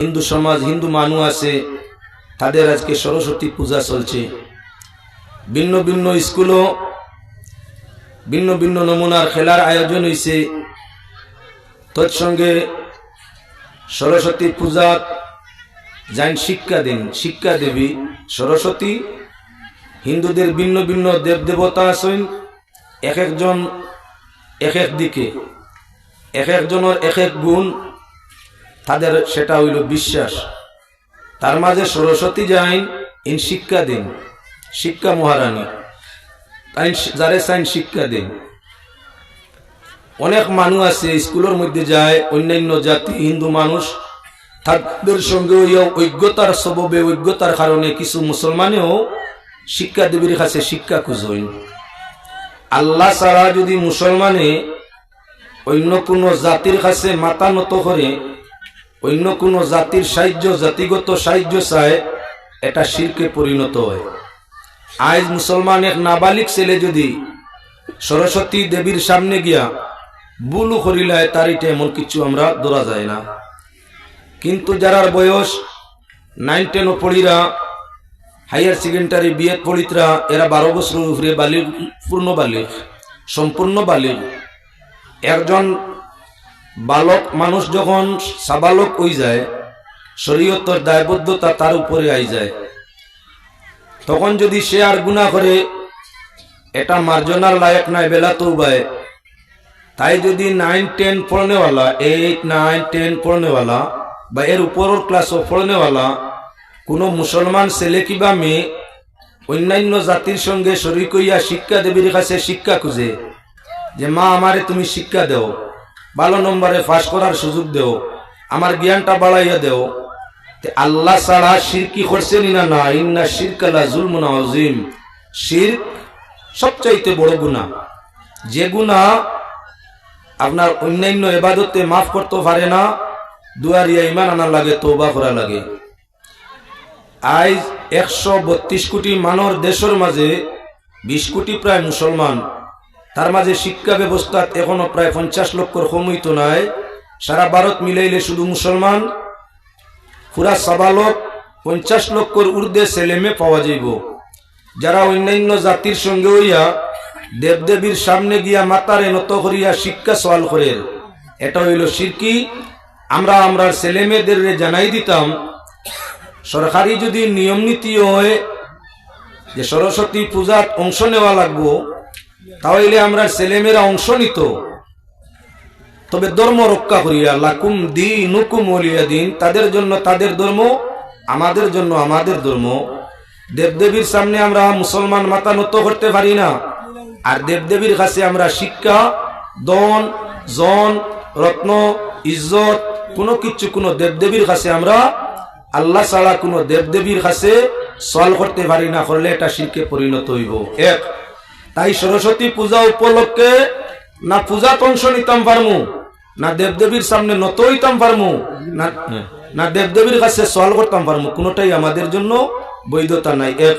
হিন্দু সমাজ, হিন্দু মানুষ আছে, তাদের আজকে সরস্বতী পূজা চলছে। ভিন্ন ভিন্ন স্কুলও, ভিন্ন ভিন্ন নমুনার খেলার আয়োজন হয়েছে তৎসঙ্গে সরস্বতী পূজা যান শিক্ষা দিন, শিক্ষা দেবী সরস্বতী। হিন্দুদের ভিন্ন ভিন্ন দেব দেবতা আছেন, এক একজন এক এক দিকে, এক একজনের এক এক গুণ। তাদের সেটা হইল বিশ্বাস। তার মাঝে সরস্বতী যাইন ইন শিক্ষা দিন। শিক্ষা মহারানী। তাই যারে চাইন শিক্ষা দিন। অনেক মানুষ আছে, স্কুলের মধ্যে যায়, অন্যান্য জাতি, হিন্দু মানুষ, তাদের সঙ্গে অজ্ঞতার স্বভাবে অজ্ঞতার কারণে কিছু মুসলমানেও শিক্ষা দেবীর কাছে শিক্ষা খুঁজইন। আল্লাহ ছাড়া যদি মুসলমানে অন্য কোনো জাতির কাছে মাথা নত করে অন্য কোনো জাতির সাহায্য, জাতিগত সাহায্য চায়, এটা শিরকে পরিণত হয়। আজ মুসলমান এক নাবালিক ছেলে যদি সরস্বতী দেবীর সামনে গিয়া বুলু করিলায় তারিটে এমন কিছু আমরা ধরা যায় না। কিন্তু যারার বয়স নাইন, টেন পড়িরা, হায়ার সেকেন্ডারি বিয়ে পড়িতরা এরা বারো বছর উপরে বালিক, পূর্ণ বালিক, সম্পূর্ণ বালিক। একজন বালক মানুষ যখন সাবালক হয়ে যায়, শরীয়তর দায়বদ্ধতা তার উপরে আই যায়। তখন যদি সে আর গুণা করে, এটা মার্জনার লায়ক নাই, বেলা তো উবায় তাই যদি নাইন টেন পড়নেওয়ালা এইট নাইন টেন পড়নেওয়ালা, বা এর উপরের ক্লাসও পড়নেওয়ালা, কোনো মুসলমান ছেলে কিবা মেয়ে অন্যান্য জাতির সঙ্গে শরিক হইয়া শিক্ষা দেবীর কাছে শিক্ষা খুঁজে যে, মা, আমারে তুমি শিক্ষা দেও। ভালো নম্বরে পাশ করার সুযোগ দেও, আমার জ্ঞানটা বাড়াইয়া দেও। আল্লাহ ছাড়া শিরকি করছে না না, ইন্না শিরকালা জুলমুনা আজিম শিরক সবচাইতে বড় গুণা যে গুণা আপনার অন্যান্য এবাদতে মাফ করতে পারে না দুয়ারিয়া ইমান আনা লাগে তৌবা করা লাগে। আজ একশো বত্রিশ কোটি মানর দেশের মাঝে বিশ কোটি প্রায় মুসলমান তার মাঝে শিক্ষা ব্যবস্থা এখনও প্রায় পঞ্চাশ লক্ষর কমিত নাই সারা ভারত মিলাইলে শুধু মুসলমান পুরা সাবালক পঞ্চাশ লক্ষর ঊর্ধ্বে ছেলেমে পাওয়া যাইব। যারা অন্যান্য জাতির সঙ্গে হইয়া দেবদেবীর সামনে গিয়া মাতারে নত করিয়া শিক্ষা সওয়াল করেন, এটা হইল সিরকি। আমরা আমরা ছেলে মেয়েদের জানাই দিতাম, সরকারি যদি নিয়ম নীতি হয় যে সরস্বতী পূজাত অংশ নেওয়া লাগবো তাহলে আমরা ছেলেমেয়েরা অংশ নিত। তবে ধর্ম রক্ষা করিয়া লাকুম দি নুকুম অলিয়া দিন, তাদের জন্য তাদের ধর্ম, আমাদের জন্য আমাদের ধর্ম। দেবদেবীর সামনে আমরা মুসলমান মাথা নত করতে পারি না। আর দেবদেবীর কাছে আমরা শিক্ষা, দন, জন, রত্ন, ইজ্জত, কোনো কিছু, কোনো দেবদেবীর কাছে আমরা আল্লাহ ছাড়া কোনো দেবদেবীর কাছে সল করতে পারি না, করলে এটা শিরকে পরিণত হইব। এক তাই সরস্বতী পূজা উপলক্ষে না পূজা অংশ নিতাম পারমু না দেবদেবীর সামনে নত হইতাম পারমু না না দেবদেবীর কাছে সল করতাম পারমু কোনোটাই আমাদের জন্য বৈধতা নাই। এক